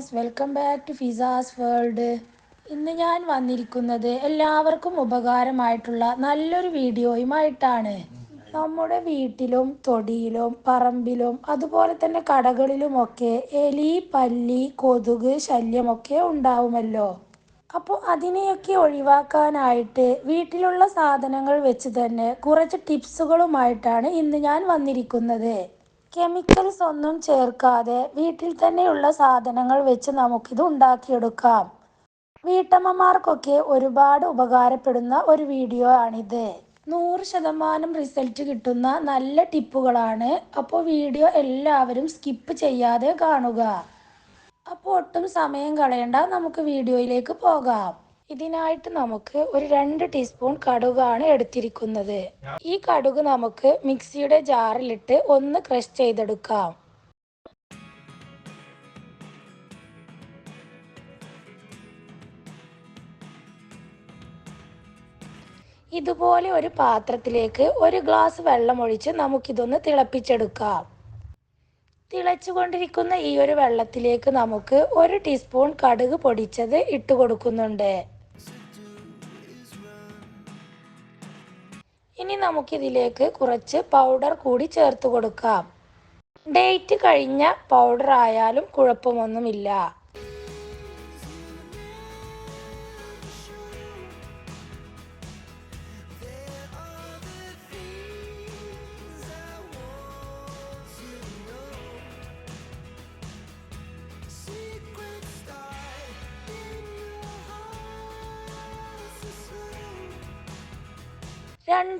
Friends welcome back to Fiza's world ഇന്ന് ഞാൻ വന്നിരിക്കുന്നത് എല്ലാവർക്കും ഉപകാരമായിട്ടുള്ള നല്ലൊരു വീഡിയോയുമായിട്ടാണ്. നമ്മുടെ വീട്ടിലും തൊടിയിലും പറമ്പിലും അതുപോലെ തന്നെ കടകളിലുമൊക്കെ എലി പല്ലി കൊതുക് ശല്യമൊക്കെ ഉണ്ടാവുമല്ലോ. അപ്പോൾ അതിനെയൊക്കെ ഒഴിവാക്കാനായിട്ട് വീട്ടിലുള്ള സാധനങ്ങൾ വെച്ച് തന്നെ കുറച്ച് ടിപ്സുകളുമായിട്ടാണ് ഇന്ന് ഞാൻ വന്നിരിക്കുന്നത്. കെമിക്കൽസ് ഒന്നും ചേർക്കാതെ വീട്ടിൽ തന്നെയുള്ള സാധനങ്ങൾ വെച്ച് നമുക്കിത് ഉണ്ടാക്കിയെടുക്കാം. വീട്ടമ്മമാർക്കൊക്കെ ഒരുപാട് ഉപകാരപ്പെടുന്ന ഒരു വീഡിയോ ആണിത്. നൂറ് ശതമാനം റിസൾട്ട് കിട്ടുന്ന നല്ല ടിപ്പുകളാണ്. അപ്പോൾ വീഡിയോ എല്ലാവരും സ്കിപ്പ് ചെയ്യാതെ കാണുക. അപ്പോൾ ഒട്ടും സമയം കളയണ്ട. നമുക്ക് വീഡിയോയിലേക്ക് പോകാം. ഇതിനായിട്ട് നമുക്ക് ഒരു രണ്ട് ടീസ്പൂൺ കടുകാണ് എടുത്തിരിക്കുന്നത്. ഈ കടുക് നമുക്ക് മിക്സിയുടെ ജാറിലിട്ട് ഒന്ന് ക്രഷ് ചെയ്തെടുക്കാം. ഇതുപോലെ ഒരു പാത്രത്തിലേക്ക് ഒരു ഗ്ലാസ് വെള്ളമൊഴിച്ച് നമുക്കിതൊന്ന് തിളപ്പിച്ചെടുക്കാം. തിളച്ചുകൊണ്ടിരിക്കുന്ന ഈ ഒരു വെള്ളത്തിലേക്ക് നമുക്ക് ഒരു ടീസ്പൂൺ കടുക് പൊടിച്ചത് ഇട്ട് കൊടുക്കുന്നുണ്ട്. ഇനി നമുക്കിതിലേക്ക് കുറച്ച് പൗഡർ കൂടി ചേർത്ത് കൊടുക്കാം. ഡേറ്റ് കഴിഞ്ഞ പൗഡർ ആയാലും കുഴപ്പമൊന്നുമില്ല.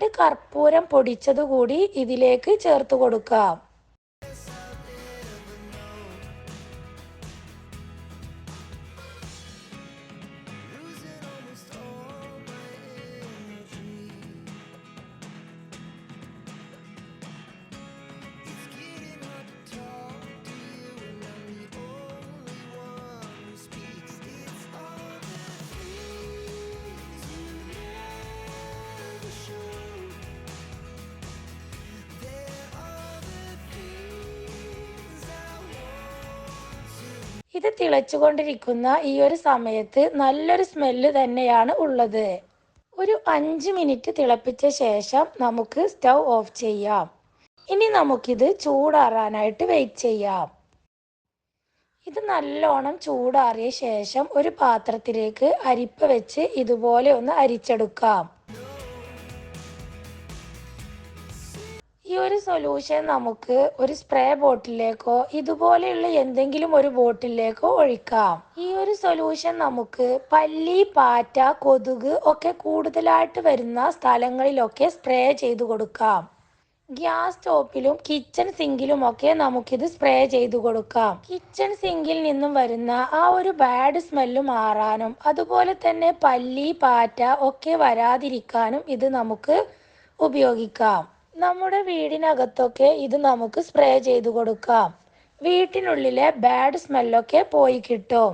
രണ്ട് കർപ്പൂരം പൊടിച്ചതുകൂടി ഇതിലേക്ക് ചേർത്ത് കൊടുക്കാം. ഇത് തിളച്ചുകൊണ്ടിരിക്കുന്ന ഈ ഒരു സമയത്ത് നല്ലൊരു സ്മെല്ല് തന്നെയാണ് ഉള്ളത്. ഒരു അഞ്ച് മിനിറ്റ് തിളപ്പിച്ച ശേഷം നമുക്ക് സ്റ്റൗ ഓഫ് ചെയ്യാം. ഇനി നമുക്കിത് ചൂടാറാനായിട്ട് വെയിറ്റ് ചെയ്യാം. ഇത് നല്ലോണം ചൂടാറിയ ശേഷം ഒരു പാത്രത്തിലേക്ക് അരിപ്പ വെച്ച് ഇതുപോലെ ഒന്ന് അരിച്ചെടുക്കാം. ഒരു സൊല്യൂഷൻ നമുക്ക് ഒരു സ്പ്രേ ബോട്ടിലേക്കോ ഇതുപോലെയുള്ള എന്തെങ്കിലും ഒരു ബോട്ടിലേക്കോ ഒഴിക്കാം. ഈ ഒരു സൊല്യൂഷൻ നമുക്ക് പല്ലി പാറ്റ കൊതുക് ഒക്കെ കൂടുതലായിട്ട് വരുന്ന സ്ഥലങ്ങളിലൊക്കെ സ്പ്രേ ചെയ്തു കൊടുക്കാം. ഗ്യാസ് സ്റ്റോപ്പിലും കിച്ചൺ സിങ്കിലും ഒക്കെ നമുക്കിത് സ്പ്രേ ചെയ്തു കൊടുക്കാം. കിച്ചൺ സിങ്കിൽ നിന്നും വരുന്ന ആ ഒരു ബാഡ് സ്മെല്ല് മാറാനും അതുപോലെ തന്നെ പല്ലി പാറ്റ ഒക്കെ വരാതിരിക്കാനും ഇത് നമുക്ക് ഉപയോഗിക്കാം. നമ്മുടെ വീടിനകത്തൊക്കെ ഇത് നമുക്ക് സ്പ്രേ ചെയ്ത് കൊടുക്കാം. വീട്ടിനുള്ളിലെ ബാഡ് സ്മെല്ലൊക്കെ പോയി കിട്ടും.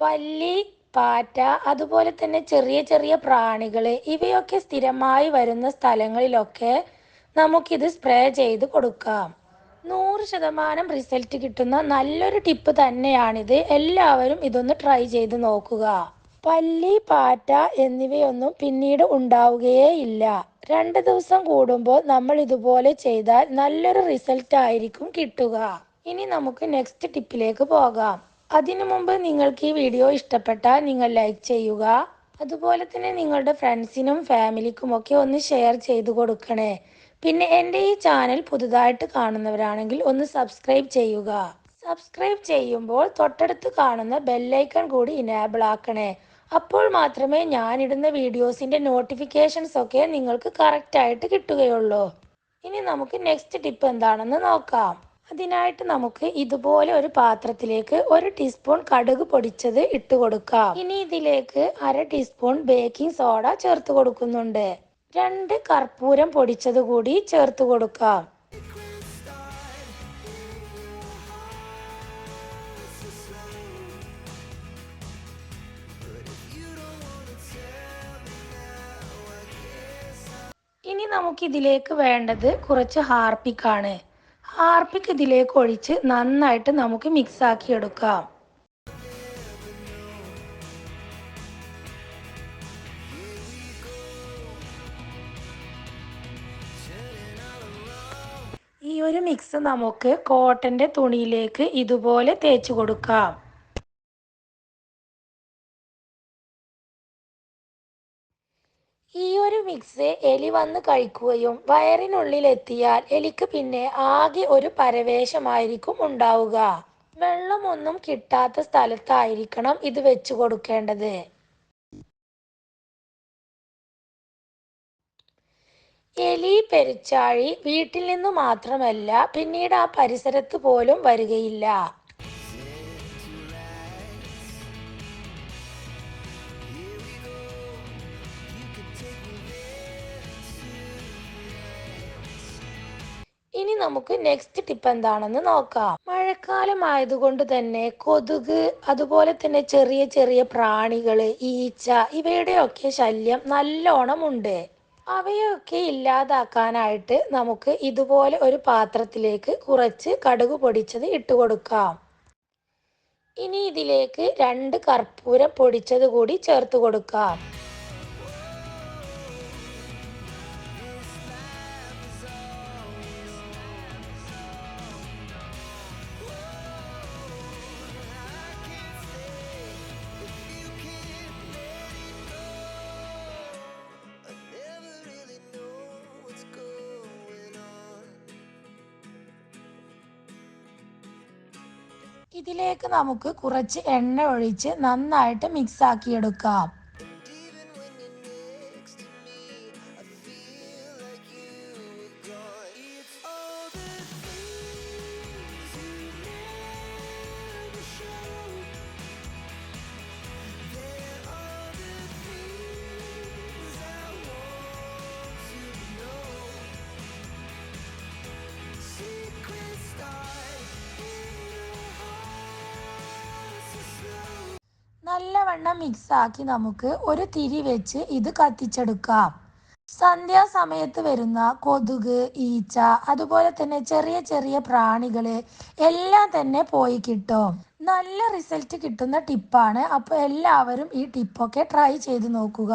പല്ലി പാറ്റ അതുപോലെ തന്നെ ചെറിയ ചെറിയ പ്രാണികൾ ഇവയൊക്കെ സ്ഥിരമായി വരുന്ന സ്ഥലങ്ങളിലൊക്കെ നമുക്കിത് സ്പ്രേ ചെയ്ത് കൊടുക്കാം. നൂറ് ശതമാനം റിസൾട്ട് കിട്ടുന്ന നല്ലൊരു ടിപ്പ് തന്നെയാണിത്. എല്ലാവരും ഇതൊന്ന് ട്രൈ ചെയ്ത് നോക്കുക. പല്ലി പാറ്റ എന്നിവയൊന്നും പിന്നീട് ഉണ്ടാവുകയേ ഇല്ല. രണ്ട് ദിവസം കൂടുമ്പോൾ നമ്മൾ ഇതുപോലെ ചെയ്താൽ നല്ലൊരു റിസൾട്ട് ആയിരിക്കും കിട്ടുക. ഇനി നമുക്ക് നെക്സ്റ്റ് ടിപ്പിലേക്ക് പോകാം. അതിനു മുമ്പ് നിങ്ങൾക്ക് ഈ വീഡിയോ ഇഷ്ടപ്പെട്ടാൽ നിങ്ങൾ ലൈക്ക് ചെയ്യുക. അതുപോലെ തന്നെ നിങ്ങളുടെ ഫ്രണ്ട്സിനും ഫാമിലിക്കും ഒക്കെ ഒന്ന് ഷെയർ ചെയ്തു കൊടുക്കണേ. പിന്നെ എന്റെ ഈ ചാനൽ പുതുതായിട്ട് കാണുന്നവരാണെങ്കിൽ ഒന്ന് സബ്സ്ക്രൈബ് ചെയ്യുക. സബ്സ്ക്രൈബ് ചെയ്യുമ്പോൾ തൊട്ടടുത്ത് കാണുന്ന ബെല്ലൈക്കൺ കൂടി ഇനേബിൾ ആക്കണേ. അപ്പോൾ മാത്രമേ ഞാനിടുന്ന വീഡിയോസിന്റെ നോട്ടിഫിക്കേഷൻസ് ഒക്കെ നിങ്ങൾക്ക് കറക്റ്റായിട്ട് കിട്ടുകയുള്ളൂ. ഇനി നമുക്ക് നെക്സ്റ്റ് ടിപ്പ് എന്താണെന്ന് നോക്കാം. അതിനായിട്ട് നമുക്ക് ഇതുപോലെ ഒരു പാത്രത്തിലേക്ക് ഒരു ടീസ്പൂൺ കടുക് പൊടിച്ചത് ഇട്ട് കൊടുക്കാം. ഇനി ഇതിലേക്ക് അര ടീസ്പൂൺ ബേക്കിംഗ് സോഡ ചേർത്ത് കൊടുക്കുന്നുണ്ട്. രണ്ട് കർപ്പൂരം പൊടിച്ചത് കൂടി ചേർത്ത് കൊടുക്കാം. നമുക്ക് ഇതിലേക്ക് വേണ്ടത് കുറച്ച് ഹാർപ്പിക്കാണ്. ഹാർപ്പിക്ക് ഇതിലേക്ക് ഒഴിച്ച് നന്നായിട്ട് നമുക്ക് മിക്സ് ആക്കി എടുക്കാം. ഈ ഒരു മിക്സ് നമുക്ക് കോട്ടന്റെ തുണിയിലേക്ക് ഇതുപോലെ തേച്ച് കൊടുക്കാം. ഈ ഒരു മിക്സ് എലി വന്ന് കഴിക്കുകയും വയറിനുള്ളിലെത്തിയാൽ എലിക്ക് പിന്നെ ആകെ ഒരു പരവേശമായിരിക്കും ഉണ്ടാവുക. വെള്ളമൊന്നും കിട്ടാത്ത സ്ഥലത്തായിരിക്കണം ഇത് വെച്ചു കൊടുക്കേണ്ടത്. എലി പെരിച്ചാഴി വീട്ടിൽ നിന്ന് മാത്രമല്ല പിന്നീട് ആ പരിസരത്ത് പോലും വരികയില്ല. നമുക്ക് നെക്സ്റ്റ് ടിപ്പ് എന്താണെന്ന് നോക്കാം. മഴക്കാലം ആയതുകൊണ്ട് തന്നെ കൊതുക് അതുപോലെ തന്നെ ചെറിയ ചെറിയ പ്രാണികൾ ഈച്ച ഇവയുടെയൊക്കെ ശല്യം നല്ലോണം ഉണ്ട് അവയൊക്കെ ഇല്ലാതാക്കാനായിട്ട് നമുക്ക് ഇതുപോലെ ഒരു പാത്രത്തിലേക്ക് കുറച്ച് കടുക് പൊടിച്ചത് ഇട്ട് കൊടുക്കാം. ഇനി ഇതിലേക്ക് രണ്ട് കർപ്പൂരം പൊടിച്ചത് കൂടി ചേർത്ത് കൊടുക്കാം. ഇതിലേക്ക് നമുക്ക് കുറച്ച് എണ്ണ ഒഴിച്ച് നന്നായിട്ട് മിക്സ് നല്ലവണ്ണം മിക്സാക്കി നമുക്ക് ഒരു തിരി വെച്ച് ഇത് കത്തിച്ചെടുക്കാം. സന്ധ്യാസമയത്ത് വരുന്ന കൊതുക് ഈച്ച അതുപോലെ തന്നെ ചെറിയ ചെറിയ പ്രാണികൾ എല്ലാം തന്നെ പോയി കിട്ടും. നല്ല റിസൾട്ട് കിട്ടുന്ന ടിപ്പാണ്. അപ്പോൾ എല്ലാവരും ഈ ടിപ്പൊക്കെ ട്രൈ ചെയ്ത് നോക്കുക.